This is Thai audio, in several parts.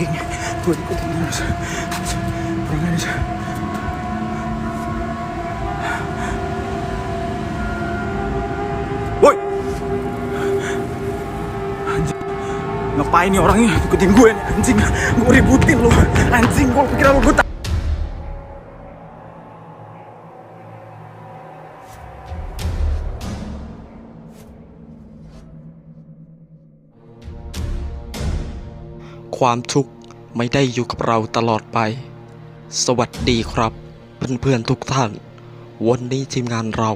bignie. Płynie po tym nas. Promienić. Woi! Anjing. Ngapain nih orangnya ikutin gue nih anjing Gue ributin lu Anjing gue pikir lu gue ความทุกข์ไม่ได้อยู่กับเราตลอดไป สวัสดีครับ เพื่อนๆทุกท่าน วันนี้ทีมงานเรา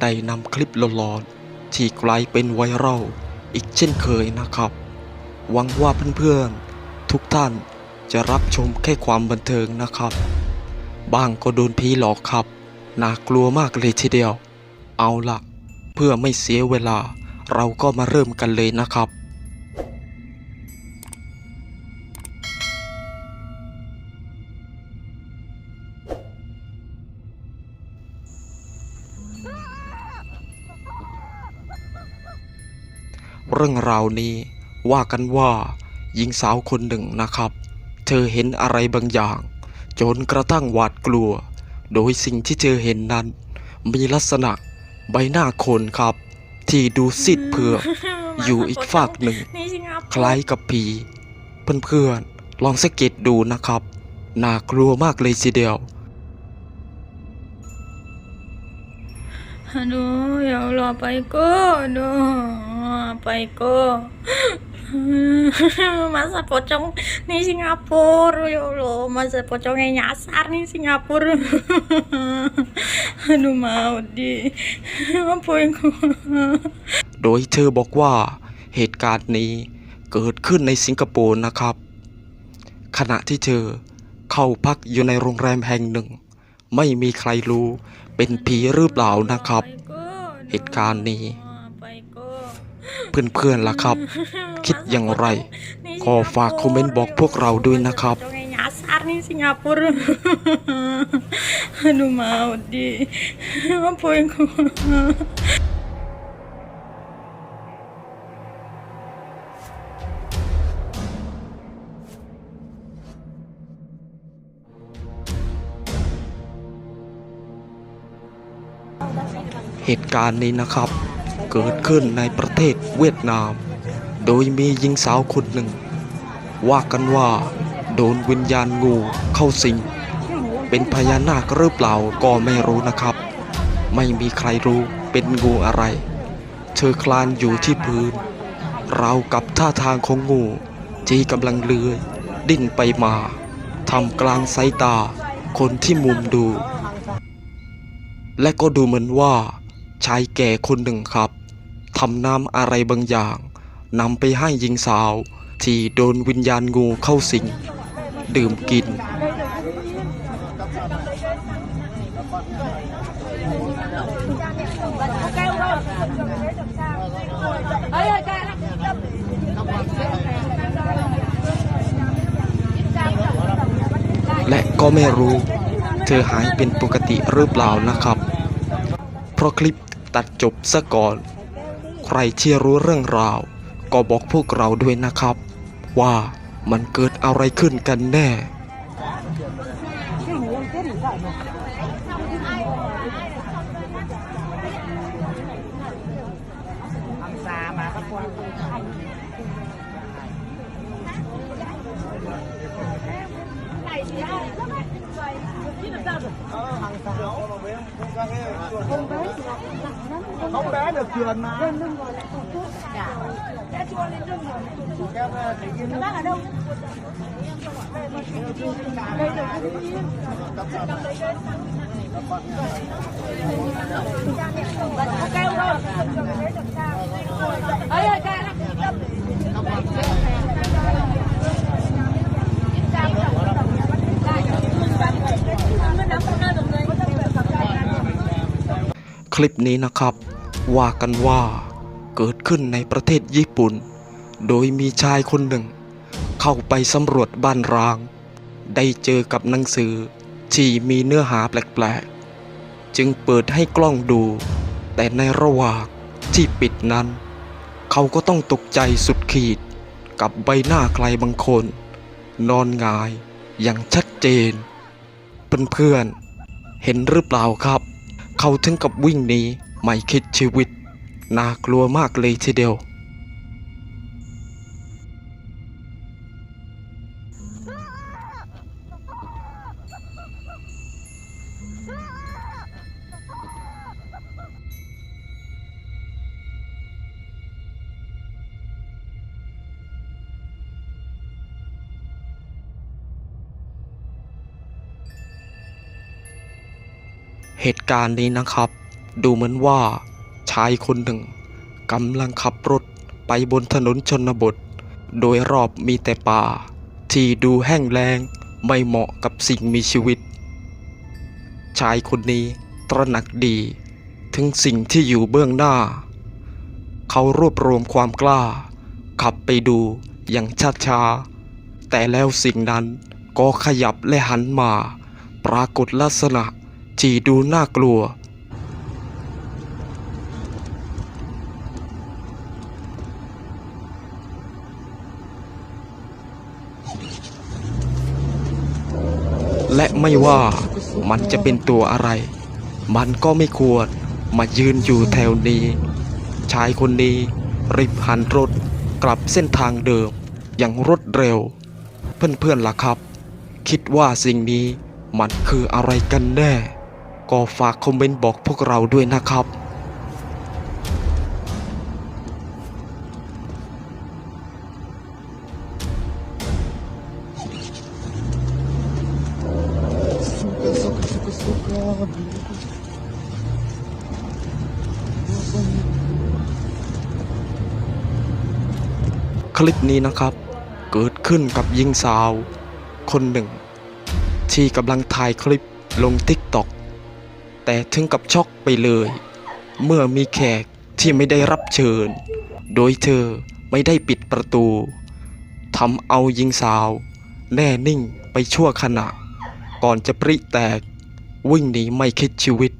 ได้นำคลิปหลอนๆที่กลายเป็นไวรัลอีกเช่นเคยนะครับ หวังว่าเพื่อนๆทุกท่านจะรับชมแค่ความบันเทิงนะครับ บางก็โดนผีหลอกครับน่ากลัวมากเลยทีเดียว เอาล่ะเพื่อไม่เสียเวลาเราก็มาเริ่มกันเลยนะครับ เรื่องราวนี้ ว่ากันว่า หญิงสาวคนหนึ่งนะครับ เธอเห็นอะไรบางอย่าง จนกระทั่งหวาดกลัว โดยสิ่งที่เธอเห็นนั้น มีลักษณะใบหน้าคนครับ ที่ดูซีดเผือกอยู่อีกฝากหนึ่งนี่สิงคโปร์คล้ายกับผี เพื่อนๆลองสังเกตดูนะครับ น่ากลัวมากเลยทีเดียว Aduh, ya Allah, apa itu? Aduh, apa itu? Masa pocong nih Singapura, ya Allah. Masa pocongnya nyasar nih Singapura. Aduh, mau di. Apa itu? โดยเธอบอกว่าเหตุการณ์นี้เกิดขึ้นในสิงคโปร์นะครับ ขณะที่เธอเข้าพักอยู่ในโรงแรมแห่งหนึ่ง ไม่มีใครรู้ เป็นผีหรือเปล่านะครับ เหตุการณ์นี้ เพื่อนๆล่ะครับ คิดอย่างไร ขอฝากคอมเมนต์บอกพวกเราด้วยนะครับ nyasar nih Singapura. Aduh mau di. Apa itu? เหตุการณ์นี้นะครับ เกิดขึ้นในประเทศเวียดนาม โดยมีหญิงสาวคนหนึ่ง ว่ากันว่าโดนวิญญาณงูเข้าสิง เป็นพญานาคหรือเปล่าก็ไม่รู้นะครับ ไม่มีใครรู้เป็นงูอะไร เธอคลานอยู่ที่พื้นราวกับท่าทางของงูที่กำลังเลื้อยดิ้นไปมาทำกลางสายตาคนที่มุมดู และก็ดูเหมือนว่า ชายแก่คนหนึ่งครับทำน้ำอะไรบางอย่างนำไปให้หญิงสาว ที่โดนวิญญาณงูเข้าสิง ดื่มกิน และก็ไม่รู้ เธอหายเป็นปกติหรือเปล่านะครับ เพราะคลิปตัดจบซะก่อน ใครที่รู้เรื่องราว ก็บอกพวกเราด้วยนะครับ ว่ามันเกิดอะไรขึ้นกันแน่ Không bé được truyền ชวนมาเคลิปนี้นะครับ ว่ากันว่าเกิดขึ้นในประเทศญี่ปุ่น โดยมีชายคนหนึ่ง เข้าไปสำรวจบ้านร้าง ได้เจอกับหนังสือที่มีเนื้อหาแปลกๆ จึงเปิดให้กล้องดู แต่ในระหว่างที่ปิดนั้น เขาก็ต้องตกใจสุดขีดกับใบหน้าใครบางคน นอนงายอย่างชัดเจน เพื่อนๆเห็นหรือเปล่าครับ เขาถึงกับวิ่งหนี ไม่คิดชีวิต น่ากลัวมากเลยทีเดียว เหตุการณ์นี้นะครับ ดูเหมือนว่า ชายคนหนึ่งกำลังขับรถไปบนถนนชนบท โดยรอบมีแต่ป่า ที่ดูแห้งแล้งไม่เหมาะกับสิ่งมีชีวิต ชายคนนี้ตระหนักดี ถึงสิ่งที่อยู่เบื้องหน้า เขารวบรวมความกล้า ขับไปดูอย่างช้าๆแต่แล้วสิ่งนั้นก็ขยับและหันมา ปรากฏลักษณะที่ดูน่ากลัว และไม่ว่ามันจะเป็นตัวอะไร มันก็ไม่ควรมายืนอยู่แถวนี้ ชายคนนี้รีบหันรถกลับเส้นทางเดิมอย่างรวดเร็ว เพื่อนๆล่ะครับ คิดว่าสิ่งนี้มันคืออะไรกันแน่ ก็ฝากคอมเมนต์บอกพวกเราด้วยนะครับ คลิปนี้นะครับ เกิดขึ้นกับหญิงสาว คนหนึ่ง ที่กำลังถ่ายคลิปลงทิกตอกแต่ถึงกับช็อกไปเลย เมื่อมีแขกที่ไม่ได้รับเชิญ โดยเธอไม่ได้ปิดประตูทำเอาหญิงสาว แน่นิ่งไปชั่วขณะ ก่อนจะปริแตก วิ่งหนีไม่คิดชีวิต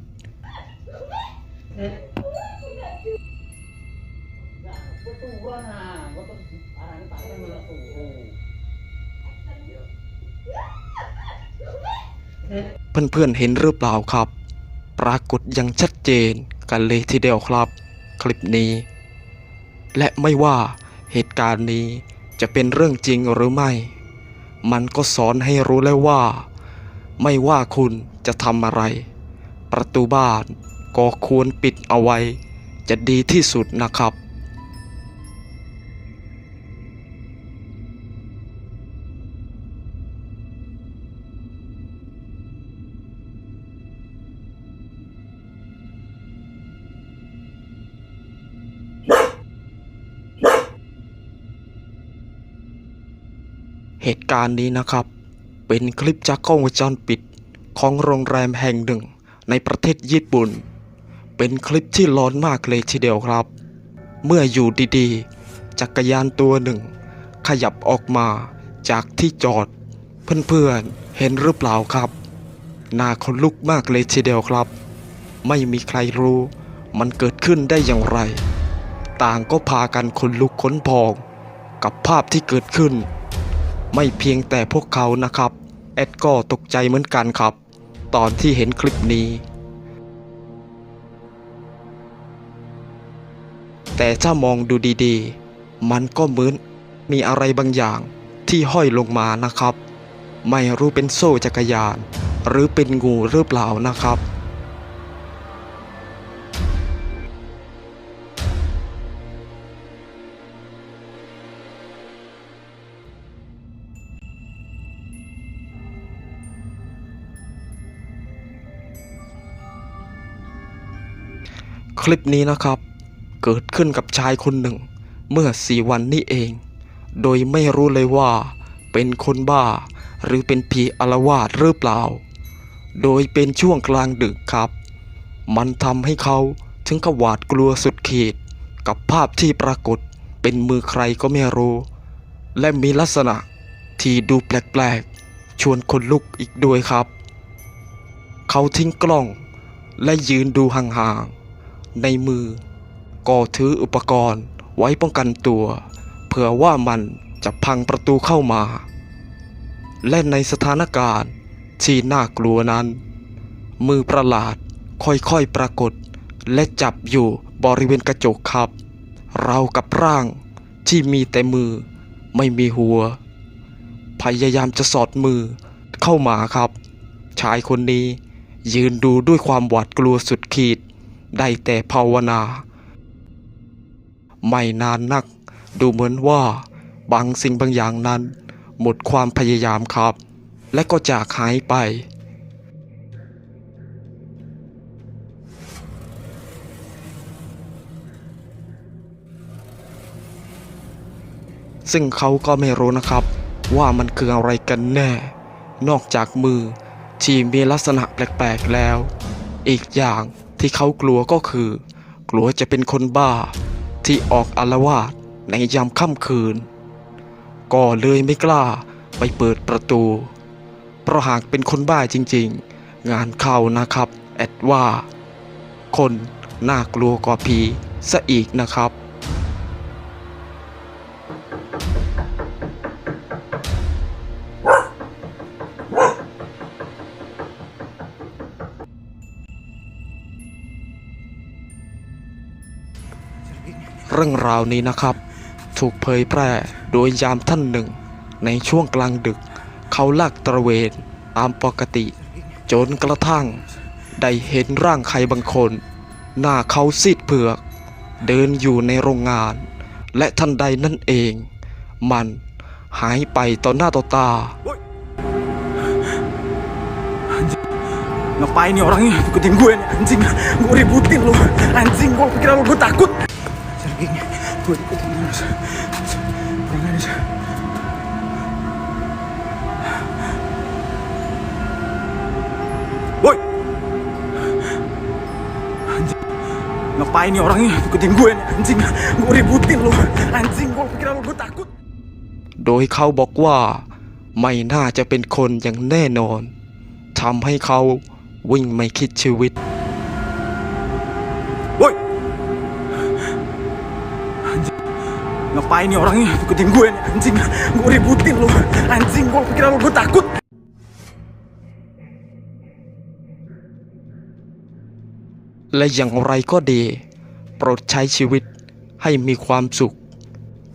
เพื่อนๆเห็นหรือเปล่าครับ ปรากฏอย่างชัดเจนกันเลยทีเดียวครับ คลิปนี้ และไม่ว่าเหตุการณ์นี้จะเป็นเรื่องจริงหรือไม่ มันก็สอนให้รู้แล้วว่า ไม่ว่าคุณจะทำอะไร ประตูบ้านก็ควรปิดเอาไว้ จะดีที่สุดนะครับ เหตุการณ์นี้นะครับ เป็นคลิปจากกล้องวงจรปิดของโรงแรมแห่งหนึ่งในประเทศญี่ปุ่น เป็นคลิปที่ร้อนมากเลยทีเดียวครับ เมื่ออยู่ดีๆ จักรยานตัวหนึ่ง ขยับออกมาจากที่จอด เพื่อนๆเห็นหรือเปล่าครับน้าคนลุกมากเลยทีเดียวครับ ไม่มีใครรู้มันเกิดขึ้นได้อย่างไร ต่างก็พากันคนลุกขนพอง กับภาพที่เกิดขึ้น ไม่เพียงแต่พวกเขานะครับ แอดก็ตกใจเหมือนกันครับ ตอนที่เห็นคลิปนี้ แต่ถ้ามองดูดีๆ มันก็เหมือนมีอะไรบางอย่างที่ห้อยลงมานะครับ ไม่รู้เป็นโซ่จักรยาน หรือเป็นงูหรือเปล่านะครับ คลิปนี้นะครับ เกิดขึ้นกับชายคนหนึ่ง เมื่อสี่วันนี้เอง โดยไม่รู้เลยว่า เป็นคนบ้า หรือเป็นผีอารวาสหรือเปล่า โดยเป็นช่วงกลางดึกครับ มันทำให้เขาถึงกับหวาดกลัวสุดขีด กับภาพที่ปรากฏเป็นมือใครก็ไม่รู้ และมีลักษณะที่ดูแปลกๆ ชวนคนลุกอีกด้วยครับ เขาทิ้งกล้องและยืนดูห่างๆ ในมือ ก็ถืออุปกรณ์ไว้ป้องกันตัว เผื่อว่ามันจะพังประตูเข้ามา และในสถานการณ์ที่น่ากลัวนั้น มือประหลาดค่อยๆปรากฏ และจับอยู่บริเวณกระจกครับ เรากับร่างที่มีแต่มือไม่มีหัว พยายามจะสอดมือเข้ามาครับ ชายคนนี้ยืนดูด้วยความหวาดกลัวสุดขีด ได้แต่ภาวนา ไม่นานนัก ดูเหมือนว่าบางสิ่งบางอย่างนั้น หมดความพยายามครับ และก็จากหายไป ซึ่งเขาก็ไม่รู้นะครับ ว่ามันคืออะไรกันแน่ นอกจากมือที่มีลักษณะแปลกๆแล้ว อีกอย่าง ที่เขากลัวก็คือ กลัวจะเป็นคนบ้า ที่ออกอารวาสในยามค่ำคืน ก็เลยไม่กล้าไปเปิดประตู เพราะหากเป็นคนบ้าจริงๆ งานเข้านะครับ แอดว่า คนน่ากลัวกว่าผีซะอีกนะครับ เรื่องราวนี้นะครับ ถูกเผยแพร่โดยยามท่านหนึ่ง ในช่วงกลางดึก เขาลากตระเวนตามปกติ จนกระทั่ง ได้เห็นร่างใครบางคน หน้าเขาซีดเผือก เดินอยู่ในโรงงาน และทันใดนั่นเอง มันหายไปต่อหน้าต่อตา Ngapain nih orangnya ikutin gue nih anjing Gue ributin lu Anjing gue pikir lu gue takut Sergei gue ikutin terus Kurang aja Woi Anjing Ngapain nih orangnya ikutin gue nih anjing Gue ributin lu Anjing gue pikir lu gue takut โดยเขาบอกว่าไม่น่าจะเป็นคนอย่างแน่นอนทำให้เขาวิ่งไม่คิดชีวิต Ngapain nih orangnya ikutin gue nih anjing Gue ributin lu Anjing gue pikir lu gue takut และอย่างไรก็ดี โปรดใช้ชีวิตให้มีความสุข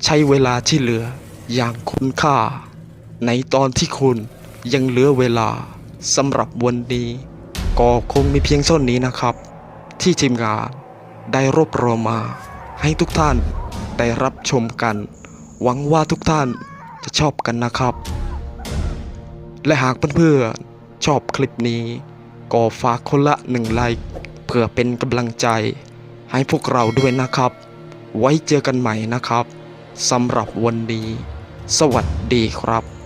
ใช้เวลาที่เหลืออย่างคุ้มค่า ในตอนที่คุณยังเหลือเวลาสำหรับวันนี้ ก็คงมีเพียงเท่านี้นะครับ ที่ทีมงานได้รวบรวมมา ให้ทุกท่านได้รับชมกัน หวังว่าทุกท่านจะชอบกันนะครับ และหากเพื่อนๆชอบคลิปนี้ ก็ฝากคนละหนึ่งไลค์เพื่อเป็นกำลังใจ ให้พวกเราด้วยนะครับ ไว้เจอกันใหม่นะครับสำหรับวันนี้ สวัสดีครับ